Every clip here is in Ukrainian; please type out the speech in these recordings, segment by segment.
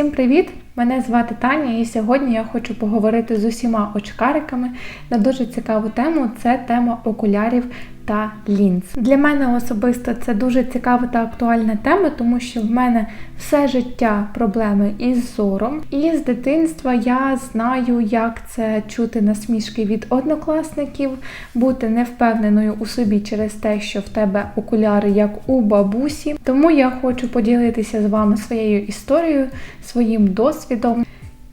Всім привіт! Мене звати Таня, і сьогодні я хочу поговорити з усіма очкариками на дуже цікаву тему це тема окулярів та лінз. Для мене особисто це дуже цікава та актуальна тема, тому що в мене все життя проблеми із зором. І з дитинства я знаю, як це чути насмішки від однокласників, бути невпевненою у собі через те, що в тебе окуляри як у бабусі. Тому я хочу поділитися з вами своєю історією, своїм досвідом.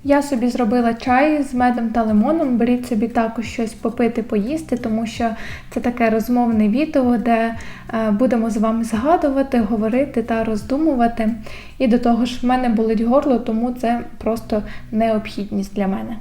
Я собі зробила чай з медом та лимоном. Беріть собі також щось попити, поїсти, тому що це таке розмовне відео, де е, будемо з вами згадувати, говорити та роздумувати. І до того ж, в мене болить горло, тому це просто необхідність для мене.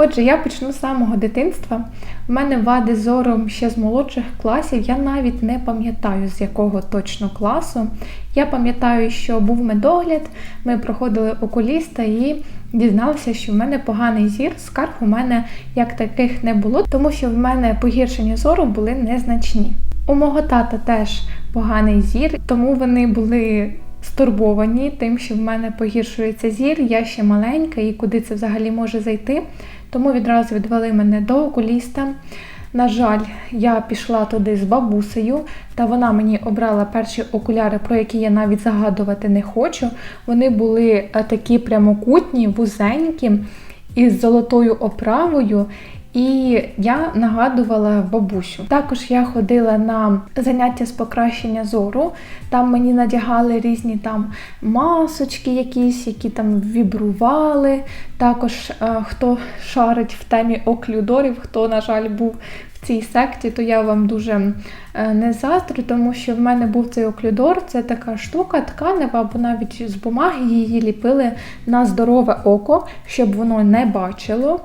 Отже, я почну з самого дитинства. У мене вади зором ще з молодших класів. Я навіть не пам'ятаю, з якого точно класу. Я пам'ятаю, що був медогляд, ми проходили окуліста і дізналися, що в мене поганий зір. Скарг у мене як таких не було, тому що в мене погіршення зору були незначні. У мого тата теж поганий зір, тому вони були стурбовані тим, що в мене погіршується зір, я ще маленька і куди це взагалі може зайти. Тому відразу відвели мене до окуліста. На жаль, я пішла туди з бабусею, та вона мені обрала перші окуляри, про які я навіть загадувати не хочу. Вони були е, такі прямокутні, вузенькі, із золотою оправою. І я нагадувала бабусю. Також я ходила на заняття з покращення зору. Там мені надягали різні там масочки, якісь, які там вібрували. Також е, хто шарить в темі оклюдорів, хто, на жаль, був в цій секті, то я вам дуже е, не заздрю, тому що в мене був цей оклюдор. Це така штука, тканева, або навіть з бумаги її ліпили на здорове око, щоб воно не бачило.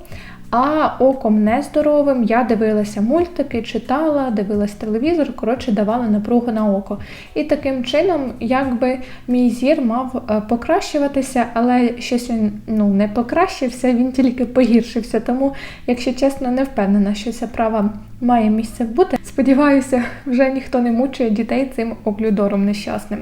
А оком нездоровим я дивилася мультики, читала, дивилась телевізор, коротше, давала напругу на око. І таким чином, якби мій зір мав е, покращуватися, але щось він ну, не покращився, він тільки погіршився. Тому, якщо чесно, не впевнена, що ця права має місце бути. Сподіваюся, вже ніхто не мучує дітей цим оклюдором нещасним.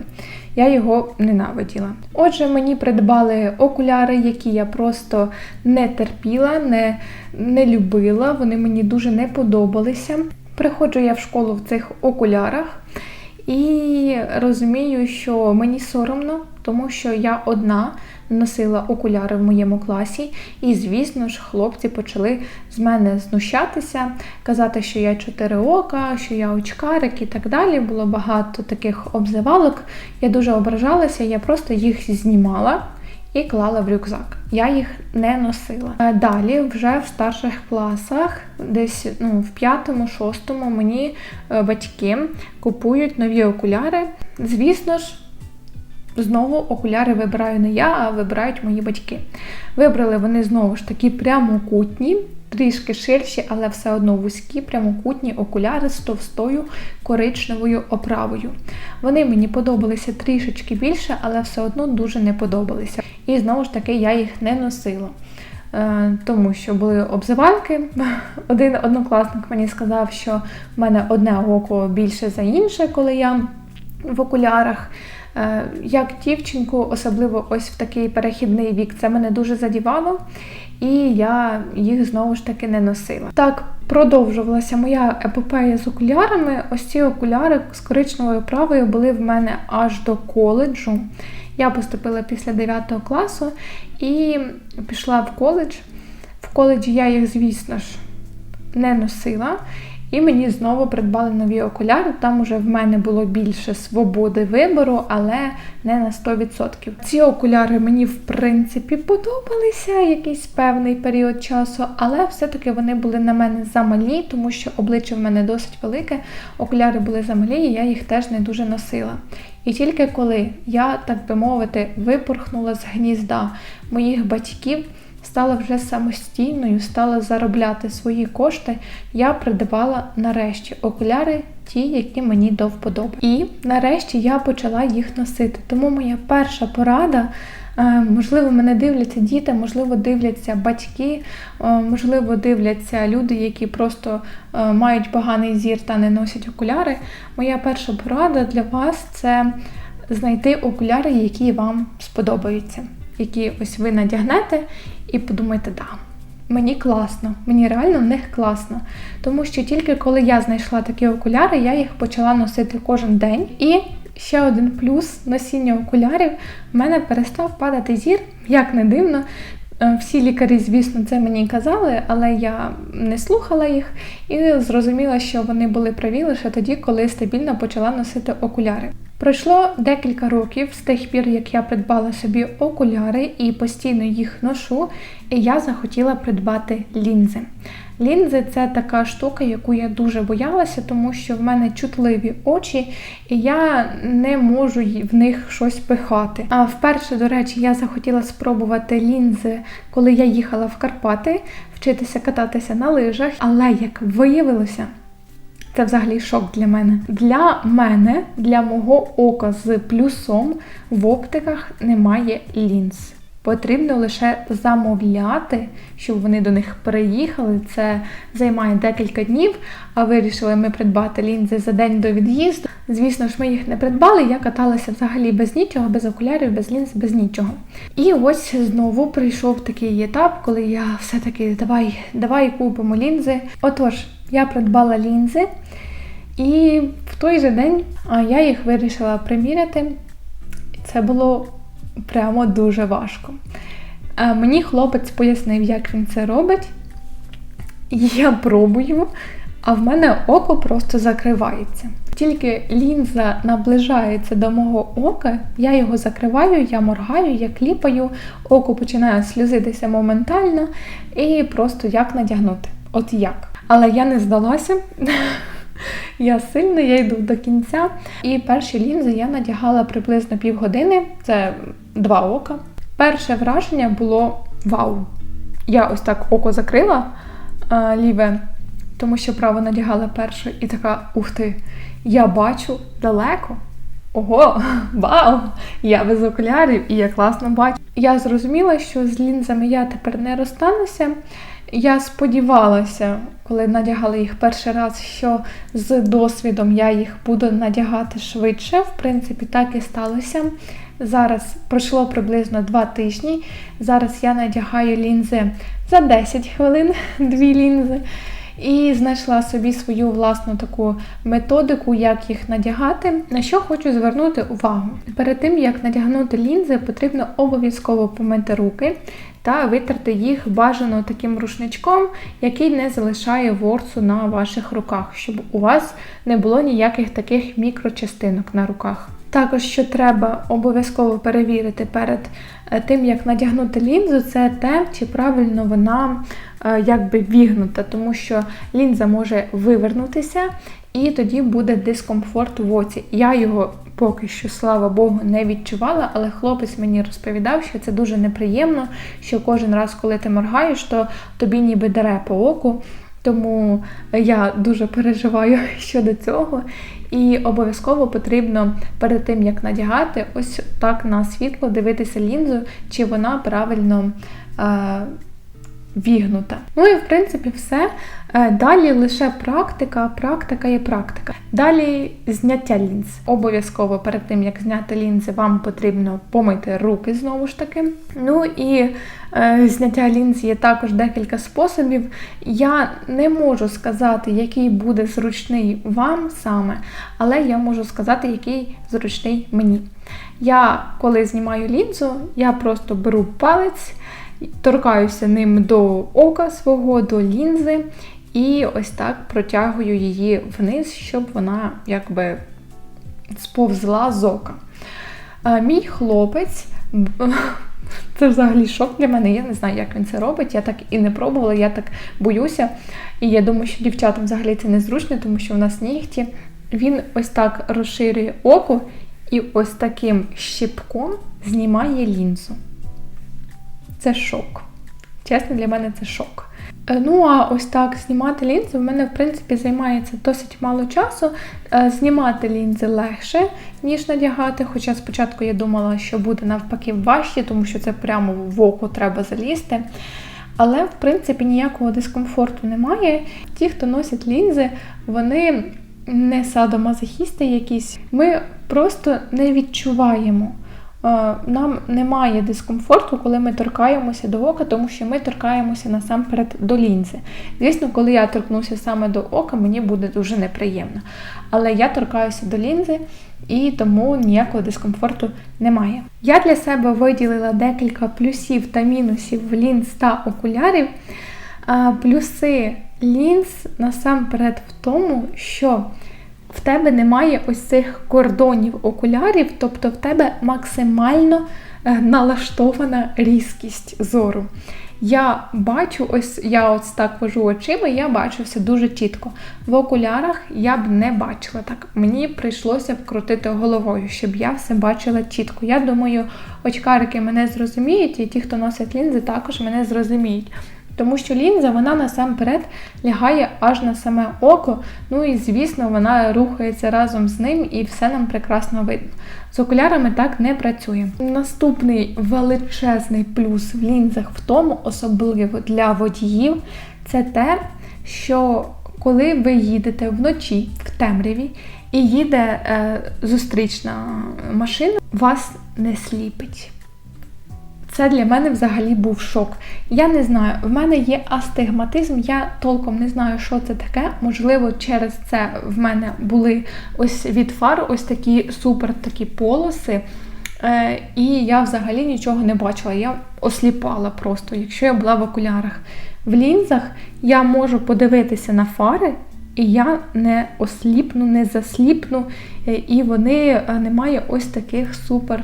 Я його ненавиділа. Отже, мені придбали окуляри, які я просто не терпіла, не, не любила. Вони мені дуже не подобалися. Приходжу я в школу в цих окулярах і розумію, що мені соромно, тому що я одна носила окуляри в моєму класі, і, звісно ж, хлопці почали з мене знущатися, казати, що я чотири ока, що я очкарик і так далі. Було багато таких обзивалок. Я дуже ображалася, я просто їх знімала. І клала в рюкзак. Я їх не носила. Далі, вже в старших класах, десь ну, в п'ятому, шостому, мені е, батьки купують нові окуляри. Звісно ж, Знову окуляри вибираю не я, а вибирають мої батьки. Вибрали вони знову ж такі прямокутні, трішки ширші, але все одно вузькі, прямокутні окуляри з товстою коричневою оправою. Вони мені подобалися трішечки більше, але все одно дуже не подобалися. І знову ж таки я їх не носила. Е, тому що були обзивалки. Один однокласник мені сказав, що в мене одне око більше за інше, коли я в окулярах. Е, як дівчинку, особливо ось в такий перехідний вік, це мене дуже задівало, і я їх знову ж таки не носила. Так продовжувалася моя епопея з окулярами. Ось ці окуляри з коричневою правою були в мене аж до коледжу. Я поступила після 9 класу і пішла в коледж. В коледжі я їх, звісно ж, не носила. І мені знову придбали нові окуляри. Там уже в мене було більше свободи вибору, але не на 100%. Ці окуляри мені, в принципі, подобалися якийсь певний період часу, але все-таки вони були на мене замалі, тому що обличчя в мене досить велике. Окуляри були замалі, і я їх теж не дуже носила. І тільки коли я, так би мовити, випорхнула з гнізда моїх батьків стала вже самостійною, стала заробляти свої кошти, я придбала нарешті окуляри, ті, які мені до вподоби. І нарешті я почала їх носити. Тому моя перша порада. Е, можливо, мене дивляться діти, можливо, дивляться батьки, е, можливо, дивляться люди, які просто е, мають поганий зір та не носять окуляри. Моя перша порада для вас це знайти окуляри, які вам сподобаються, які ось ви надягнете і подумаєте, да. Мені класно, мені реально в них класно. Тому що тільки коли я знайшла такі окуляри, я їх почала носити кожен день. І ще один плюс носіння окулярів в мене перестав падати зір, як не дивно. Е, всі лікарі, звісно, це мені казали, але я не слухала їх і зрозуміла, що вони були праві лише тоді, коли стабільно почала носити окуляри. Пройшло декілька років з тих пір, як я придбала собі окуляри і постійно їх ношу, і я захотіла придбати лінзи. Лінзи це така штука, яку я дуже боялася, тому що в мене чутливі очі, і я не можу в них щось пихати. А вперше, до речі, я захотіла спробувати лінзи, коли я їхала в Карпати, вчитися кататися на лижах, але як виявилося. Це взагалі шок для мене. Для мене, для мого ока з плюсом в оптиках немає лінз. Потрібно лише замовляти, щоб вони до них приїхали. Це займає декілька днів. А вирішили ми придбати лінзи за день до від'їзду. Звісно ж, ми їх не придбали. Я каталася взагалі без нічого, без окулярів, без лінз, без нічого. І ось знову прийшов такий етап, коли я все-таки давай, давай купимо лінзи. Отож, я придбала лінзи, і в той же день я їх вирішила приміряти. Це було прямо дуже важко. Мені хлопець пояснив, як він це робить. Я пробую, а в мене око просто закривається. Тільки лінза наближається до мого ока, я його закриваю, я моргаю, я кліпаю, око починає сльозитися моментально і просто як надягнути. От як. Але я не здалася. Я сильна, я йду до кінця. І перші лінзи я надягала приблизно півгодини, це два ока. Перше враження було вау! Я ось так око закрила а, ліве, тому що право надягала перше, і така ух ти, я бачу далеко. Ого, вау! Я без окулярів і я класно бачу. Я зрозуміла, що з лінзами я тепер не розстануся. Я сподівалася, коли надягала їх перший раз, що з досвідом я їх буду надягати швидше. В принципі, так і сталося. Зараз пройшло приблизно 2 тижні. Зараз я надягаю лінзи за 10 хвилин, дві лінзи. І знайшла собі свою власну таку методику, як їх надягати. На що хочу звернути увагу. Перед тим, як надягнути лінзи, потрібно обов'язково помити руки та витерти їх бажано таким рушничком, який не залишає ворсу на ваших руках, щоб у вас не було ніяких таких мікрочастинок на руках. Також, що треба обов'язково перевірити перед е, тим, як надягнути лінзу, це те, чи правильно вона е, якби вігнута, тому що лінза може вивернутися, і тоді буде дискомфорт в оці. Я його поки що, слава Богу, не відчувала, але хлопець мені розповідав, що це дуже неприємно, що кожен раз, коли ти моргаєш, то тобі ніби дере по оку. Тому я дуже переживаю щодо цього. І обов'язково потрібно перед тим, як надягати, ось так на світло дивитися лінзу, чи вона правильно. Е вігнута. Ну і в принципі все. Е, далі лише практика, практика є практика. Далі зняття лінз. Обов'язково перед тим, як зняти лінзи, вам потрібно помити руки знову ж таки. Ну і е, зняття лінз є також декілька способів. Я не можу сказати, який буде зручний вам саме, але я можу сказати, який зручний мені. Я, коли знімаю лінзу, я просто беру палець торкаюся ним до ока свого, до лінзи, і ось так протягую її вниз, щоб вона якби сповзла з ока. Мій хлопець. Це взагалі шок для мене. Я не знаю, як він це робить. Я так і не пробувала, я так боюся. І я думаю, що дівчатам взагалі це незручно, тому що в нас нігті. Він ось так розширює око і ось таким щіпком знімає лінзу. Це шок. Чесно, для мене це шок. Е, ну, а ось так знімати лінзи в мене, в принципі, займається досить мало часу. Е, знімати лінзи легше, ніж надягати. Хоча спочатку я думала, що буде навпаки важче, тому що це прямо в око треба залізти. Але, в принципі, ніякого дискомфорту немає. Ті, хто носять лінзи, вони не садомазохісти якісь. Ми просто не відчуваємо. Е, Нам немає дискомфорту, коли ми торкаємося до ока, тому що ми торкаємося насамперед до лінзи. Звісно, коли я торкнуся саме до ока, мені буде дуже неприємно. Але я торкаюся до лінзи і тому ніякого дискомфорту немає. Я для себе виділила декілька плюсів та мінусів лінз та окулярів. Плюси лінз насамперед в тому, що в тебе немає ось цих кордонів окулярів, тобто в тебе максимально е, налаштована різкість зору. Я бачу, ось я ось так вожу очима, я бачу все дуже чітко. В окулярах я б не бачила так. Мені прийшлося вкрутити головою, щоб я все бачила чітко. Я думаю, очкарики мене зрозуміють, і ті, хто носить лінзи, також мене зрозуміють. Тому що лінза, вона насамперед лягає аж на саме око. Ну і звісно, вона рухається разом з ним, і все нам прекрасно видно. З окулярами так не працює. Наступний величезний плюс в лінзах в тому, особливо для водіїв, це те, що коли ви їдете вночі в темряві і їде е, зустрічна машина, вас не сліпить. Це для мене взагалі був шок. Я не знаю, в мене є астигматизм, я толком не знаю, що це таке. Можливо, через це в мене були ось від фар ось такі супер такі полоси. Е, і я взагалі нічого не бачила. Я осліпала просто, якщо я була в окулярах. В лінзах я можу подивитися на фари, і я не осліпну, не засліпну, е, і вони е, немає ось таких супер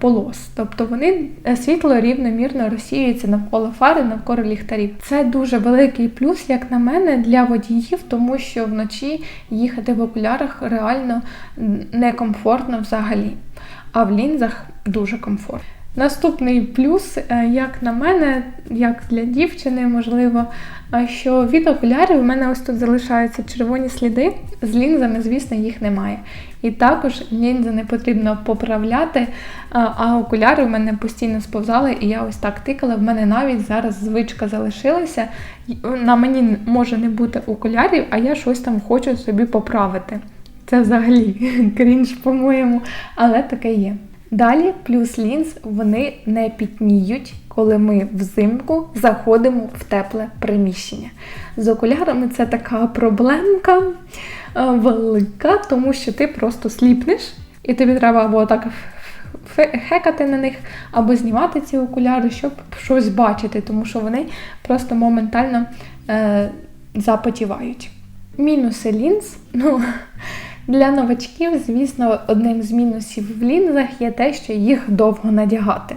полос. Тобто вони е, світло рівномірно розсіюється навколо фари, навколо ліхтарів. Це дуже великий плюс, як на мене, для водіїв, тому що вночі їхати в окулярах реально некомфортно взагалі. А в лінзах дуже комфортно. Наступний плюс, е, як на мене, як для дівчини, можливо, е, що від окулярів у мене ось тут залишаються червоні сліди. З лінзами, звісно, їх немає. І також лінзи не потрібно поправляти, а- а окуляри в мене постійно сповзали, і я ось так тикала. В мене навіть зараз звичка залишилася. На мені може не бути окулярів, а я щось там хочу собі поправити. Це взагалі крінж, по-моєму, але таке є. Далі, плюс лінз, вони не пітніють, коли ми взимку заходимо в тепле приміщення. З окулярами це така проблемка е, велика, тому що ти просто сліпнеш, і тобі треба або так хекати на них, або знімати ці окуляри, щоб щось бачити, тому що вони просто моментально е, запотівають. Мінуси лінз. Ну, для новачків, звісно, одним з мінусів в лінзах є те, що їх довго надягати.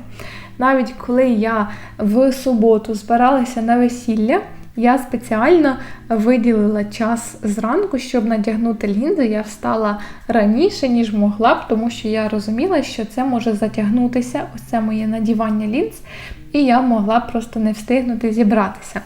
Навіть коли я в суботу збиралася на весілля, я спеціально виділила час зранку, щоб надягнути лінзи. Я встала раніше, ніж могла б, тому що я розуміла, що це може затягнутися, ось це моє надівання лінз, і я могла просто не встигнути зібратися.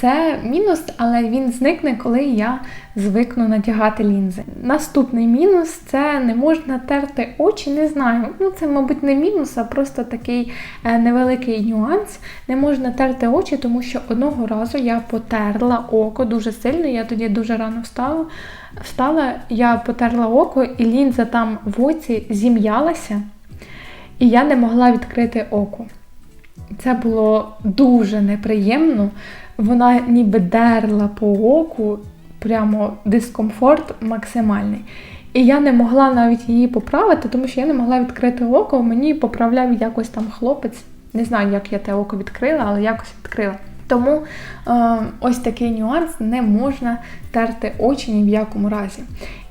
Це мінус, але він зникне, коли я звикну надягати лінзи. Наступний мінус це не можна терти очі, не знаю. Ну, це, мабуть, не мінус, а просто такий е, невеликий нюанс. Не можна терти очі, тому що одного разу я потерла око дуже сильно. Я тоді дуже рано встала. Встала, я потерла око, і лінза там в оці зім'ялася, і я не могла відкрити око. Це було дуже неприємно. Вона ніби дерла по оку, прямо дискомфорт максимальний. І я не могла навіть її поправити, тому що я не могла відкрити око. Мені поправляв якось там хлопець. Не знаю, як я те око відкрила, але якось відкрила. Тому е, ось такий нюанс не можна терти очі ні в якому разі.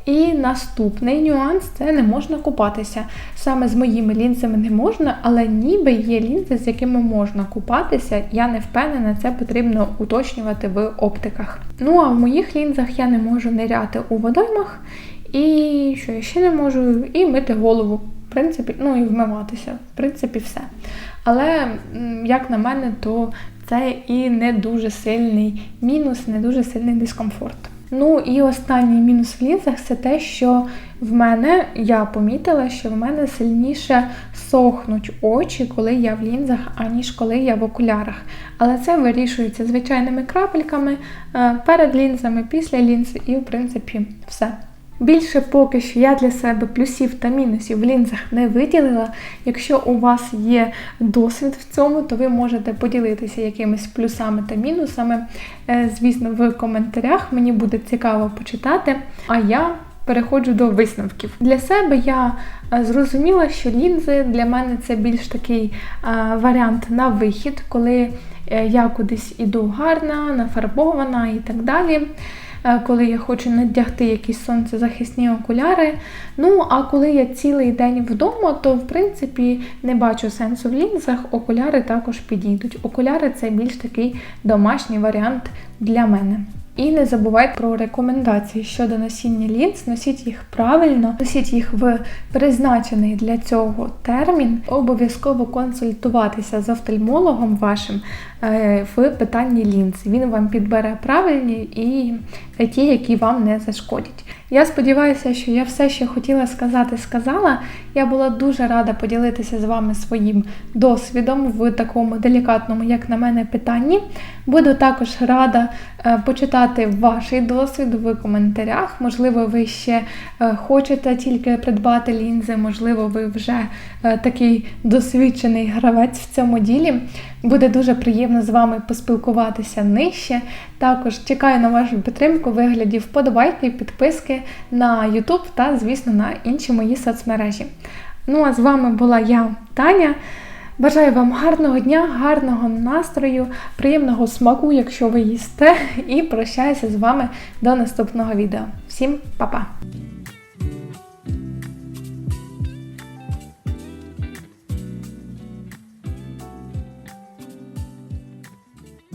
І наступний нюанс це не можна купатися. Саме з моїми лінзами не можна, але ніби є лінзи, з якими можна купатися. Я не впевнена, це потрібно уточнювати в оптиках. Ну а в моїх лінзах я не можу ниряти у водоймах. І що я ще не можу, і мити голову. В принципі, ну і вмиватися. В принципі, все. Але, як на мене, то це і не дуже сильний мінус, не дуже сильний дискомфорт. Ну і останній мінус в лінзах це те, що в мене я помітила, що в мене сильніше сохнуть очі, коли я в лінзах, аніж коли я в окулярах. Але це вирішується звичайними крапельками е, перед лінзами, після лінз, і в принципі все. Більше поки що я для себе плюсів та мінусів в лінзах не виділила. Якщо у вас є досвід в цьому, то ви можете поділитися якимись плюсами та мінусами. Е, Звісно, в коментарях мені буде цікаво почитати. А я переходжу до висновків. Для себе я е, зрозуміла, що лінзи для мене це більш такий е, варіант на вихід, коли я кудись іду гарна, нафарбована і так далі. Е, Коли я хочу надягти якісь сонцезахисні окуляри. Ну, а коли я цілий день вдома, то в принципі не бачу сенсу в лінзах, окуляри також підійдуть. Окуляри це більш такий домашній варіант для мене. І не забувайте про рекомендації щодо носіння лінз, носіть їх правильно, носіть їх в призначений для цього термін. Обов'язково консультуватися з офтальмологом вашим е, в питанні лінз. Він вам підбере правильні і ті, які вам не зашкодять. Я сподіваюся, що я все, що хотіла сказати, сказала. Я була дуже рада поділитися з вами своїм досвідом в такому делікатному, як на мене, питанні. Буду також рада е, почитати ваш досвід в коментарях. Можливо, ви ще е, хочете тільки придбати лінзи, можливо, ви вже е, такий досвідчений гравець в цьому ділі. Буде дуже приємно з вами поспілкуватися нижче. Також чекаю на вашу підтримку в вигляді вподобайки, підписки на YouTube та, звісно, на інші мої соцмережі. Ну а з вами була я, Таня. Бажаю вам гарного дня, гарного настрою, приємного смаку, якщо ви їсте, і прощаюся з вами до наступного відео. Всім па-па!